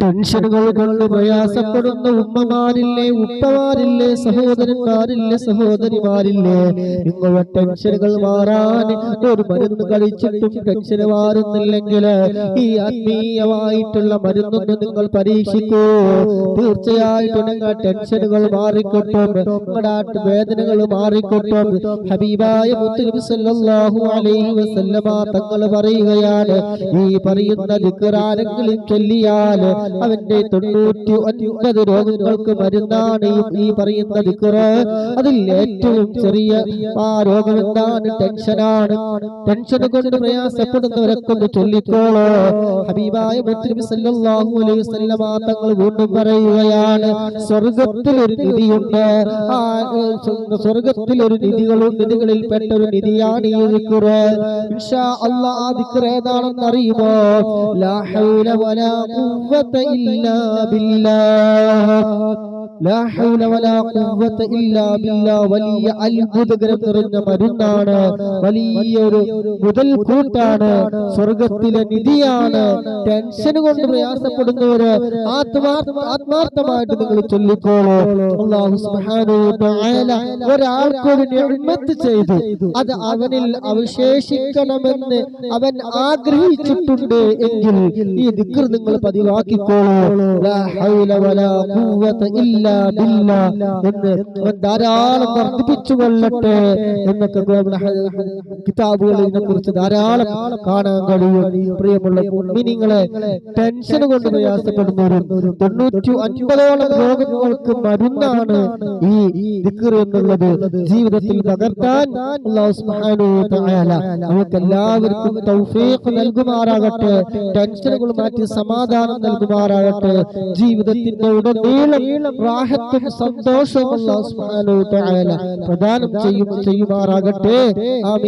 ടെൻഷനുകൾ കൊണ്ട് പ്രയാസപ്പെടുന്ന ഉമ്മമാരില്ലേ ഉപ്പമാരില്ലേ സഹോദരന്മാരില്ലേ സഹോദരിമാരില്ലേ? നിങ്ങളുടെ ടെൻഷനുകൾ മാറാൻ ഒരു മരുന്ന് കഴിച്ചിട്ടും ടെൻഷൻ മാറുന്നില്ലെങ്കിൽ ഈ ആത്മീയമായിട്ടുള്ള മരുന്നൊന്ന് നിങ്ങൾ പരീക്ഷിക്കൂ. തീർച്ചയായിട്ടും നിങ്ങൾ ടെൻഷനുകൾ മാറിക്കൊട്ടും നിങ്ങളുടെ വേദനകൾ മാറിക്കൊട്ടും. ഹബീബായ മുത്തുനബി സല്ലല്ലാഹു അലൈഹി വസല്ലമ തങ്ങൾ പറയുകയാണ് ഈ പറയുന്ന ദുഃഖരാരെങ്കിലും ചൊല്ലിയാൽ അവന്റെ തൊണ്ണൂറ്റി ഒൻപത് രോഗങ്ങൾക്ക് മരുന്നാണ് ഈ- പറയുന്ന ദിക്റ് അതിൽ ഏറ്റവും ചെറിയ ആ രോഗം എന്താണ്? ടെൻഷനാണ്. ടെൻഷൻ കൊണ്ട് പ്രയാസപ്പെടുന്നവരെ കൊണ്ട് ചൊല്ലിക്കോളോ. ഹബീബായ തങ്ങൾ വീണ്ടും പറയുകയാണ് സ്വർഗത്തിൽ ഒരു നിധിയുണ്ട്. ആ സ്വർഗത്തിൽ ഒരു നിധികളും നിധികളിൽ പെട്ട ഒരു നിധിയാണ് ഈ അല്ലാഹ് ആ ദിക്റ് ഏതാണെന്ന് അറിയുമോ? ലാ ഹൗല വലാ ഖുവ്വത ഇല്ലാ ബില്ലാഹ് ഇല്ലാ വലിയ അത്ഭുതകരം നിറഞ്ഞ മരുന്നാണ്. വലിയൊരു മുതൽ കൂട്ടാണ്. സ്വർഗത്തിലെ നിധിയാണ്. ടെൻഷൻ കൊണ്ട് പ്രയാസപ്പെടുന്നവര് ആത്മാർത്ഥ ആത്മാർത്ഥമായിട്ട് നിങ്ങൾ ചൊല്ലിക്കോളൂ. അല്ലാഹു സുബ്ഹാനഹു വ ഒരാൾക്ക് ഒരു നിഅമത്ത് ചെയ്തു. അത് അവനിൽ അവശേഷിക്കണമെന്ന് അവൻ ആഗ്രഹിച്ചിട്ടുണ്ട് എങ്കിൽ ഈ ദിക്ർ നിങ്ങൾ പതിവാക്കിക്കോളൂ. ലാ ഹൗല വലാ ഖുവത ഇല്ലാ ബില്ലാ എന്ന് അവൻ ധാരാളം വർദ്ധിപ്പിച്ചു കൊള്ളട്ടെ എന്നൊക്കെ ഹ- ഇതിനെ കുറിച്ച് ധാരാളം കാണാൻ കഴിയും. പ്രിയമുള്ള മിനിങ്ങളെ ടെൻഷൻ കൊണ്ട് പ്രയാസപ്പെടുന്നവരും തൊണ്ണൂറ്റി അൻപതോളം രോഗങ്ങൾക്ക് മരുന്നാണ് ഈ ദിക്ർ എന്നുള്ളത്. ജീവിതത്തിൽ പകർത്താൻ നമുക്ക് എല്ലാവർക്കും തൗഫീഖ് നൽകുമാറാകട്ടെ ടെൻഷനുകൾ മാറ്റി സമാധാനം നൽകുമാറാകട്ടെ ജീവിതത്തിന്റെ ഉടനീളം റാഹത്തും സന്തോഷവും പ്രദാനം ചെയ്യും ചെയ്യുമാറാകട്ടെ. ആമീൻ.